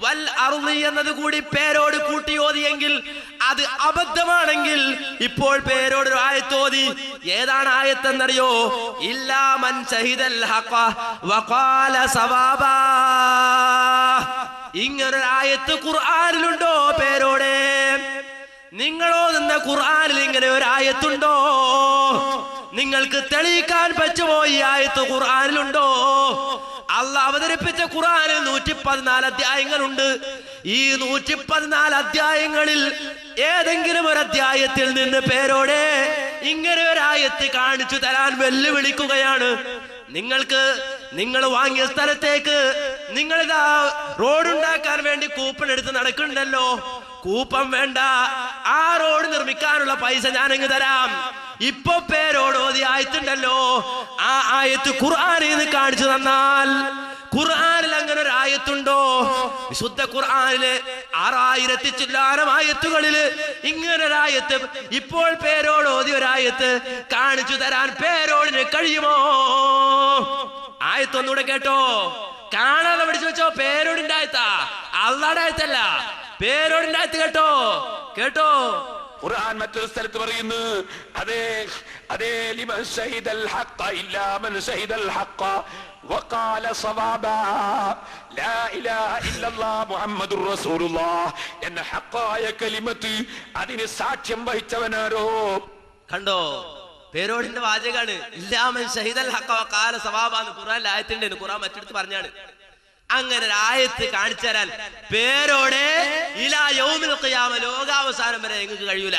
വൽ അറുതി എന്നത് കൂടി പേരോട് കൂട്ടി ഓതിയെങ്കിൽ അത് അബദ്ധമാണെങ്കിൽ ഇപ്പോൾ പേരോട് ഒരു ആയത്തോതി. ഏതാണ് ആയത്തെന്നറിയോ? ഇല്ലാമൻ ഷഹിദൽ വഖാല സവാബാ. ഇങ്ങനൊരു ആയത്ത് ഖുർആനിലുണ്ടോ പേരോടെ? നിങ്ങളോ നിന്ന ഖുർആനിൽ ഇങ്ങനെ ഒരു ആയത്തുണ്ടോ നിങ്ങൾക്ക് തെളിയിക്കാൻ പറ്റുമോ ഈ ആയത്ത് ഖുർആനിലുണ്ടോ? അല്ല അവതരിപ്പിച്ച ഖുറാനിൽ നൂറ്റി പതിനാല് അധ്യായങ്ങളുണ്ട്. ഈ നൂറ്റി പതിനാല് അധ്യായങ്ങളിൽ ഏതെങ്കിലും ഒരു അധ്യായത്തിൽ നിന്ന് പേരോടെ ഇങ്ങനെ ഒരായത്തി കാണിച്ചു തരാൻ വെല്ലുവിളിക്കുകയാണ്. നിങ്ങൾക്ക് നിങ്ങൾ വാങ്ങിയ സ്ഥലത്തേക്ക് നിങ്ങൾ റോഡ് ഉണ്ടാക്കാൻ വേണ്ടി കൂപ്പൺ എടുത്ത് നടക്കുന്നുണ്ടല്ലോ. കൂപ്പം വേണ്ട. ആ റോഡ് നിർമ്മിക്കാനുള്ള പൈസ ഞാൻ അങ്ങ് തരാം. ഇപ്പൊ ഓതി ആയത്തുണ്ടല്ലോ. ആ ആയത്ത് ഖുർആാനിൽ നിന്ന് കാണിച്ചു തന്നാൽ ഖുർആാനിൽ അങ്ങനെ ഒരു ആയത്തുണ്ടോ? വിശുദ്ധ ഖുർആാനിൽ ആറായിരത്തി ചില്ലാനം ആയത്തുകളിൽ ഇങ്ങനെ ഒരു ആയത്ത് ഇപ്പോൾ പേരോട് ഓതി ഒരായത്ത് കാണിച്ചു തരാൻ പേരോടിന് കഴിയുമോ? ആയത്തൊന്നുകൂടെ കേട്ടോ. കാണാതെ പഠിച്ചു വെച്ചോ പേരോടിന്റെ ആയത്താ. അള്ളാടെ ആയത്തല്ല. പേരോടിന്റെ ആയത്ത് കേട്ടോ. കേട്ടോ. ഖുർആൻ മറ്റൊരു സ്ഥലത്ത് പറയുന്നു അതേ അതേ ലിമൻ ഷഹിദൽ ഹഖ ഇല്ലാ മൻ ഷഹിദൽ ഹഖ വഖാല സവാബ ലാ ഇലാഹ ഇല്ലല്ലാ മുഹമ്മദുർ റസൂലുള്ളാഹ്. എന്ന ഹഖായ കലിമത്ത് അതിന് സാക്ഷ്യം വഹിച്ചവനാരോ? കണ്ടോ? പേരോടിന്റെ വാചകാണ് ഇല്ലാമൻ ഷഹിദൽ ഹഖ വഖാല സവാബാന്ന് ഖുർആൻ ആയത്തുണ്ട് ഖുർആൻ മറ്റെടുത്ത് പറഞ്ഞാണ്. അങ്ങനെ ആയത്ത് കാണിച്ചു തരാൻ. പേരോടെ ഇലാ യൗമിൽ ഖിയാമ ലോകാവസാനം വരെ നിങ്ങൾക്ക് കഴിയൂല.